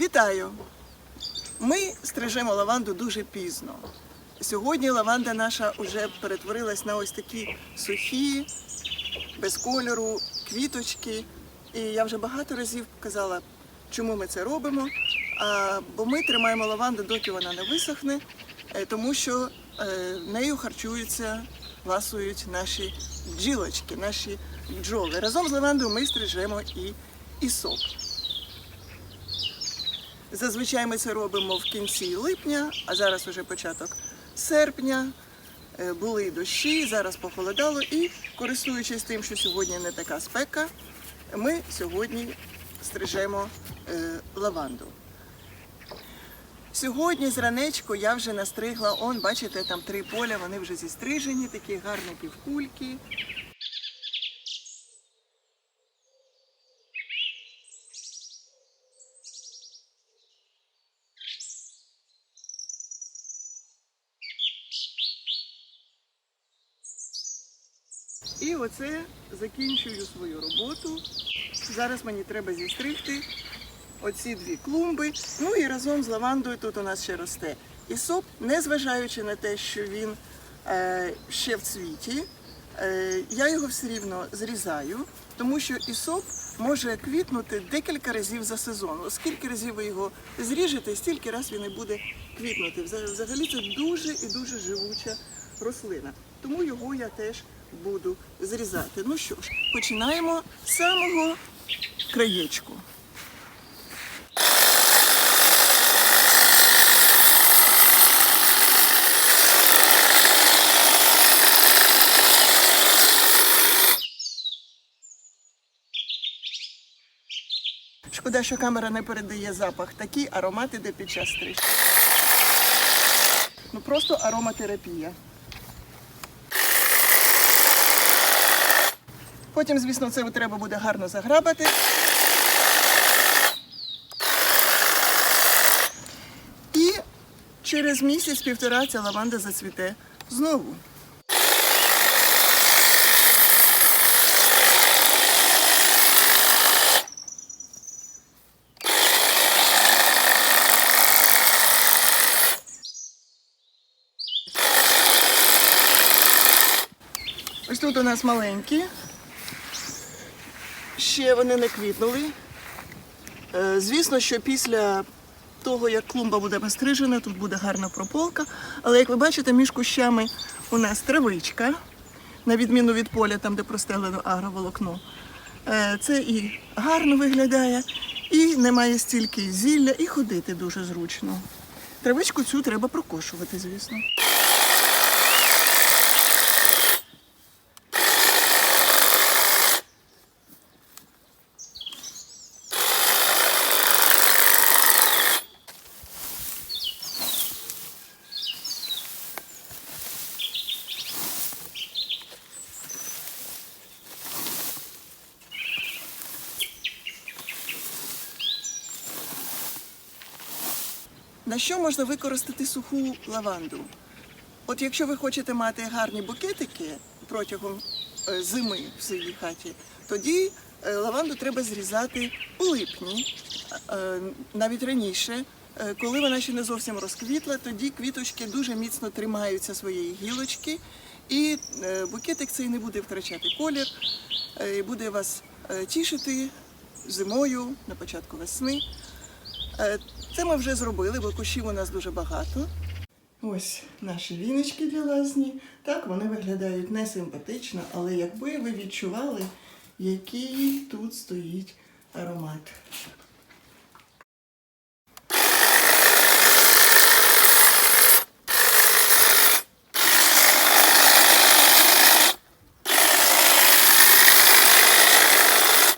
Вітаю! Ми стрижемо лаванду дуже пізно. Сьогодні лаванда наша вже перетворилась на ось такі сухі, без кольору, квіточки. І я вже багато разів казала, чому ми це робимо. А, бо ми тримаємо лаванду, доки вона не висохне, е, тому що е, нею харчуються, ласують наші бджілочки, наші бджоли. Разом з лавандою ми стрижемо і ісоп. Зазвичай ми це робимо в кінці липня, а зараз вже початок серпня. Е, Були дощі, зараз похолодало, і користуючись тим, що сьогодні не така спека, ми сьогодні стрижемо е, лаванду. Сьогодні зранечку я вже настригла, он, бачите, там три поля, вони вже зістрижені, такі гарні півкульки. І оце закінчую свою роботу. Зараз мені треба зістригти оці дві клумби. Ну і разом з лавандою тут у нас ще росте ісоп, незважаючи на те, що він е, ще в цвіті, е, я його все рівно зрізаю, тому що ісоп може квітнути декілька разів за сезон. Оскільки разів ви його зріжете, стільки раз він і буде квітнути. Взагалі це дуже і дуже живуча рослина. Тому його я теж буду зрізати. Ну що ж, починаємо з самого краєчку. Шкода, що камера не передає запах. Такий аромат іде під час стрижки. Ну просто ароматерапія. Потім, звісно, це треба буде гарно заграбати. І через місяць-півтора ця лаванда зацвіте знову. Ось тут у нас маленькі. Ще вони не квітнули. Е, Звісно, що після того, як клумба буде пострижена, тут буде гарна прополка. Але як ви бачите, між кущами у нас травичка, на відміну від поля, там, де простелено агроволокно. Е, Це і гарно виглядає, і немає стільки зілля, і ходити дуже зручно. Травичку цю треба прокошувати, звісно. На що можна використати суху лаванду? От якщо ви хочете мати гарні букетики протягом е, зими в своїй хаті, тоді е, лаванду треба зрізати у липні, е, навіть раніше. Коли вона ще не зовсім розквітла, тоді квіточки дуже міцно тримаються своєї гілочки, і букетик цей не буде втрачати колір, і буде вас тішити зимою на початку весни. Е, Це ми вже зробили, бо кущів у нас дуже багато. Ось наші віночки для лазні. Так, вони виглядають не симпатично, але якби ви відчували, який тут стоїть аромат.